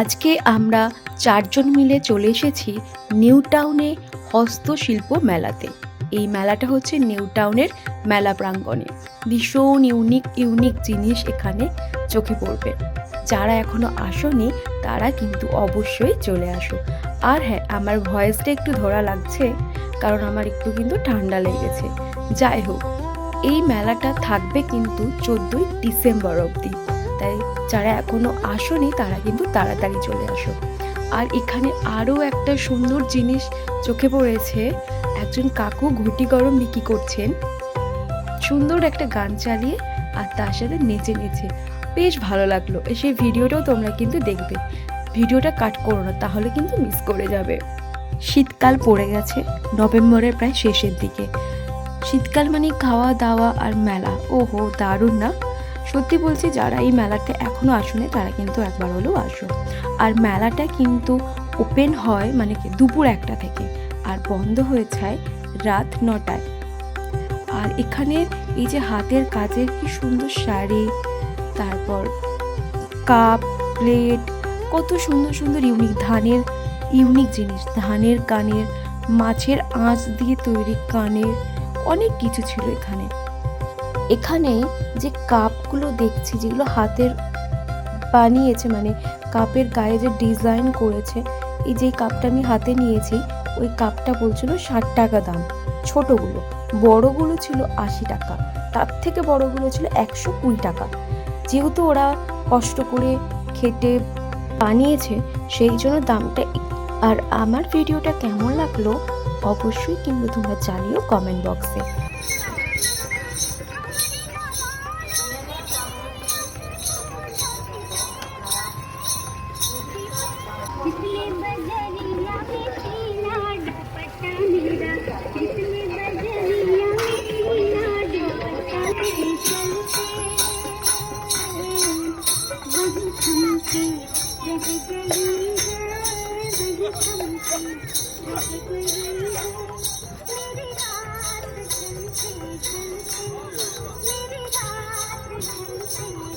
আজকে আমরা চারজন মিলে চলে এসেছি নিউ টাউনে হস্তশিল্প মেলাতে। এই মেলাটা হচ্ছে নিউ টাউনের মেলা প্রাঙ্গণে। ভীষণ ইউনিক ইউনিক জিনিস এখানে চোখে পড়বে। যারা এখনও আসোনি, তারা কিন্তু অবশ্যই চলে আসো। আর হ্যাঁ আমার ভয়েসটা একটু ধরা লাগছে, কারণ আমার একটু কিন্তু ঠান্ডা লেগেছে। যাই হোক এই মেলাটা থাকবে কিন্তু চোদ্দোই ডিসেম্বর অবধি। তাই যারা এখনও আসোনি, তারা কিন্তু তাড়াতাড়ি চলে আসো। আর এখানে আরও একটা সুন্দর জিনিস চোখে পড়েছে, একজন কাকু ঘুটি গরম বিক্রি করছেন। সুন্দর একটা গান চালিয়ে আর তার সাথে নেচে নেচে। বেশ ভালো লাগল সেই ভিডিওটাও তোমরা কিন্তু দেখবে। ভিডিওটা কাট করো না, তাহলে কিন্তু মিস করে যাবে। শীতকাল পড়ে গেছে, নভেম্বরের প্রায় শেষের দিকে। শীতকাল মানে খাওয়া দাওয়া আর মেলা। ওহো, দারুণ না? সত্যি বলছি, যারা এই মেলাতে এখনও আসুনি, তারা কিন্তু একবার হলেও আসো আর মেলাটা কিন্তু ওপেন হয় মানে কি, দুপুর একটা থেকে, আর বন্ধ হয়ে যায় রাত নটায়। আর এখানে এই যে হাতের কাজের কি সুন্দর শাড়ি, তারপর কাপ, প্লেট, কত সুন্দর সুন্দর ইউনিক ধানের ইউনিক জিনিস, ধানের কানের মাছের আঁচ দিয়ে তৈরি কানের অনেক কিছু ছিল এখানে। এখানে যে কাপগুলো দেখছি, যেগুলো হাতের বানিয়েছে মানে কাপের গায়ে যে ডিজাইন করেছে, এই যে কাপটা আমি হাতে নিয়েছি, ওই কাপটা বলছিল ষাট টাকা দাম। ছোটগুলো। বড়গুলো ছিল আশি টাকা। তার থেকে বড়গুলো ছিল একশো কুড়ি টাকা। যেহেতু ওরা কষ্ট করে খেটে বানিয়েছে, সেই জন্য দামটা আর আমার ভিডিওটা কেমন লাগল অবশ্যই কিন্তু তোমরা জানিও কমেন্ট বক্সে Thank you. Thank you.